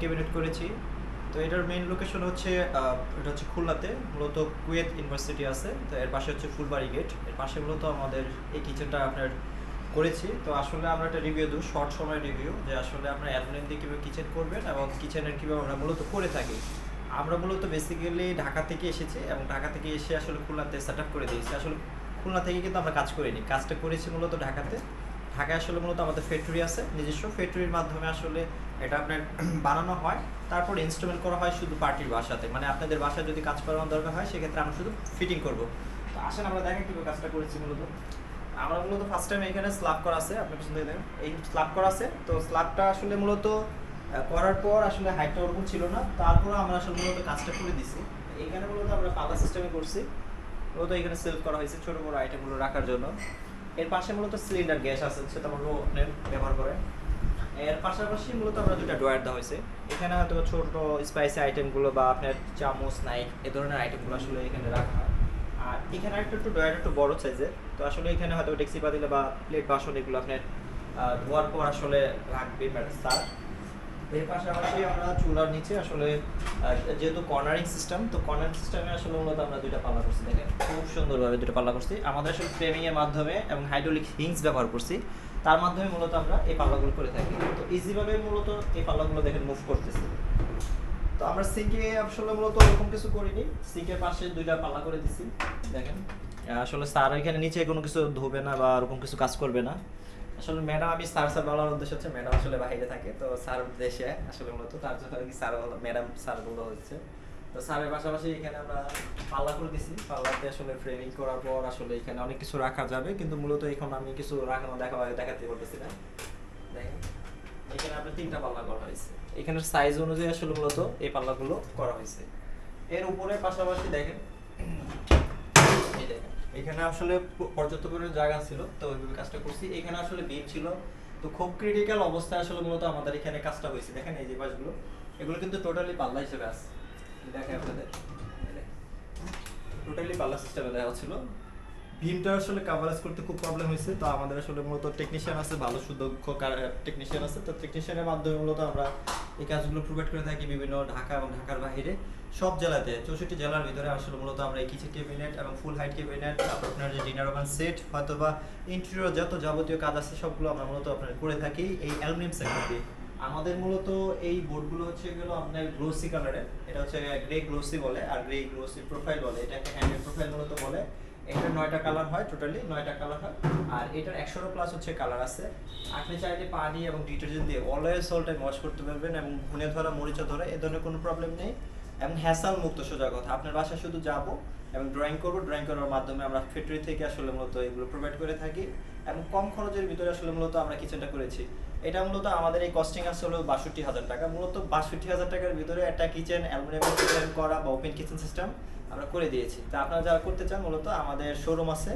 Cabinet করেছি। তো এটার মেইন লোকেশন হচ্ছে এটা হচ্ছে খুলনাতে। মূলত কুয়েত ইউনিভার্সিটি আছে। তো এর পাশে হচ্ছে ফুলবাড়ি গেটের পাশে মূলত আমাদের এই কিচেনটা আপনার করেছি। তো আসলে আমরা একটা রিভিউ দেবো শর্ট সময় রিভিউ যে আসলে আপনার অ্যালুমিনিয়াম দিয়ে কীভাবে কিচেন করবেন এবং কিচেনের কীভাবে আমরা মূলত করে থাকি। আমরা মূলত বেসিক্যালি ঢাকা থেকে এসেছি এবং ঢাকা থেকে এসে আসলে খুলনাতে সেট করে দিয়েছি। আসলে খুলনা থেকে কিন্তু আমরা কাজ করিনি। কাজটা করেছি মূলত ঢাকাতে। ঢাকায় আসলে মূলত আমাদের ফ্যাক্টরি আছে, নিজস্ব ফ্যাক্টরির মাধ্যমে আসলে এটা আপনার বানানো হয়। তারপর ইনস্টলমেন্ট করা হয় শুধু পার্টির বাসাতে। মানে আপনাদের বাসায় যদি কাজ করানোর দরকার হয়, সেক্ষেত্রে আমরা শুধু ফিটিং করব। তো আসেন, আমরা দেখেন কীভাবে কাজটা করেছি মূলত। আমরা মূলত ফার্স্ট টাইম এখানে স্ল্যাব করা আছে আপনার পিছন থেকে দেখেন এই স্ল্যাব করা আছে, তো স্ল্যাবটা আসলে মূলত করার পর আসলে হাইটটা ওরকম ছিল না। তারপর আমরা আসলে মূলত কাজটা করে দিছি। এখানে মূলত আমরা পাল্লা সিস্টেমে করছি। মূলত এখানে সেলফ করা হয়েছে ছোট বড় আইটেমগুলো রাখার জন্য। এর পাশে মূলত সিলিন্ডার গ্যাস আছে, সেটা আমরা ব্যবহার করে। এর পাশাপাশি মূলত আমরা দুটা ড্রয়ার দেওয়া হয়েছে। এখানে হয়তো ছোট স্পাইসি আইটেমগুলো বা আপনার চামচ নাইফ এ ধরনের আইটেমগুলো আসলে এখানে রাখা হয়। আর এখানে আরেকটা, একটু ড্রয়ার একটু বড় সাইজের তো আসলে এখানে হয়তো ডেক্সি পাতিলে বা প্লেট বাসন এগুলো আপনার ধোয়ার পর আসলে রাখবে স্যার এর পাশাপাশি আমরা চুলার নিচে আসলে যেহেতু কর্নারিং সিস্টেম তো কর্নারিং সিস্টেমে আসলে মূলত আমরা দুইটা পাল্লা করছি, দেখেন। খুব সুন্দরভাবে দুটো পাল্লা করছি। আমাদের আসলে ফ্রেমিং এর মাধ্যমে এবং হাইড্রোলিক হিংস ব্যবহার করছি। তার মাধ্যমে মূলত আমরা এই পাল্লাগুলো করে থাকি। তো ইজিভাবে মূলত এই পাল্লাগুলো দেখেন মুভ করতেছি। তো আমরা সিঙ্কে আসলে মূলত ওরকম কিছু করিনি। সিঙ্কের পাশে দুইটা পাল্লা করে দিছি। দেখেন আসলে স্যার এখানে নিচে কোনো কিছু ধোবে না বা ওরকম কিছু কাজ করবে না। আসলে ম্যাডাম আমি স্যার স্যার বলার উদ্দেশ্য হচ্ছে ম্যাডাম আসলে বাইরে থাকে, তো স্যার দেশে আসলে মূলত, তার জন্য কি স্যার ম্যাডাম স্যার বলা হচ্ছে। তো স্যারের পাশাপাশি এখানে আমরা পাল্লা করে দিছি, পাল্লাতে আসলে ফ্রেমিং করার পর আসলে এখানে অনেক কিছু রাখা যাবে, কিন্তু মূলত এখন আমি কিছু রাখানো দেখা দেখাতে পারতেছি না। দেখেন, এখানে আপনার তিনটা পাল্লা করা হয়েছে। এখানের সাইজ অনুযায়ী আসলে মূলত এই পাল্লাগুলো করা হয়েছে। এর উপরে পাশাপাশি দেখেন এখানে আসলে পর্যাপ্ত পরিমাণে জায়গা ছিল, তো ওইভাবে কাজটা করছি। এখানে আসলে বিম ছিল, তো খুব ক্রিটিক্যাল অবস্থায় আসলে মূলত আমাদের এখানে কাজটা হয়েছে। দেখেন এই যে পাশগুলো, এগুলো কিন্তু টোটালি পাল্লা হিসেবে আছে। দেখেন আপনাদের। টোটালি পাল্লা সিস্টেমে দেওয়া ছিল ভীমটা আসলে কাভারেজ করতে খুব প্রবলেম হয়েছে। তো আমাদের আসলে মূলত টেকনিশিয়ান আছে, ভালো সুদক্ষ টেকনিশিয়ান আছে। তো টেকনিশিয়ানের মাধ্যমে মূলত আমরা এই কাজগুলো প্রোভাইড করে থাকি বিভিন্ন ঢাকা এবং ঢাকার বাইরে, সব জেলাতে। চৌষট্টি জেলার ভিতরে আসলে মূলত আমরা এই কিচেন ক্যাবিনেট এবং ফুল হাইট ক্যাবিনেট তারপর আপনার যে ডিনার ওভান সেট হয়তো বা ইন্টেরিয়র যত যাবতীয় কাজ আছে, সবগুলো আমরা মূলত আপনার করে থাকি এই অ্যালুমিনিয়াম সেক্টর দিয়ে। আমাদের মূলত এই বোর্ডগুলো হচ্ছে গেলো আপনার গ্লোসি কালারের এটা হচ্ছে গ্রে গ্লোসি বলে, আর গ্রে গ্লোসি প্রোফাইল বলে। এটাকে হ্যান্ডেল প্রোফাইল মূলত বলে। এটার নয়টা কালার হয় টোটালি নয়টা কালার হয়। আর এটার একশোরও প্লাস হচ্ছে কালার আছে। আপনি চাইলে পানি এবং ডিটারজেন্ট দিয়ে অলওয়েজ অল টাইম ওয়াশ করতে পারবেন এবং ঘুনে ধরা মরিচা ধরা, এ ধরনের কোনো প্রবলেম নেই। এবং হ্যাসাল মুক্ত সোজা কথা, আপনার বাসায় শুধু যাব এবং ড্রয়িং করব ড্রয়িং করার মাধ্যমে আমরা ফ্যাক্টরি থেকে আসলে মূলত এগুলো প্রোভাইড করে থাকি। এবং কম খরচের ভিতরে আসলে মূলত আমরা কিচেনটা করেছি। এটা মূলত আমাদের এই কস্টিং আছে হলো বাষট্টি হাজার টাকা। মূলত বাষট্টি হাজার টাকার ভিতরে একটা কিচেন অ্যালুমিনিয়াম কিচেন করা বা ওপেন কিচেন সিস্টেম আমরা করে দিয়েছি। তা আপনারা যারা করতে চান, মূলত আমাদের শোরুম আছে।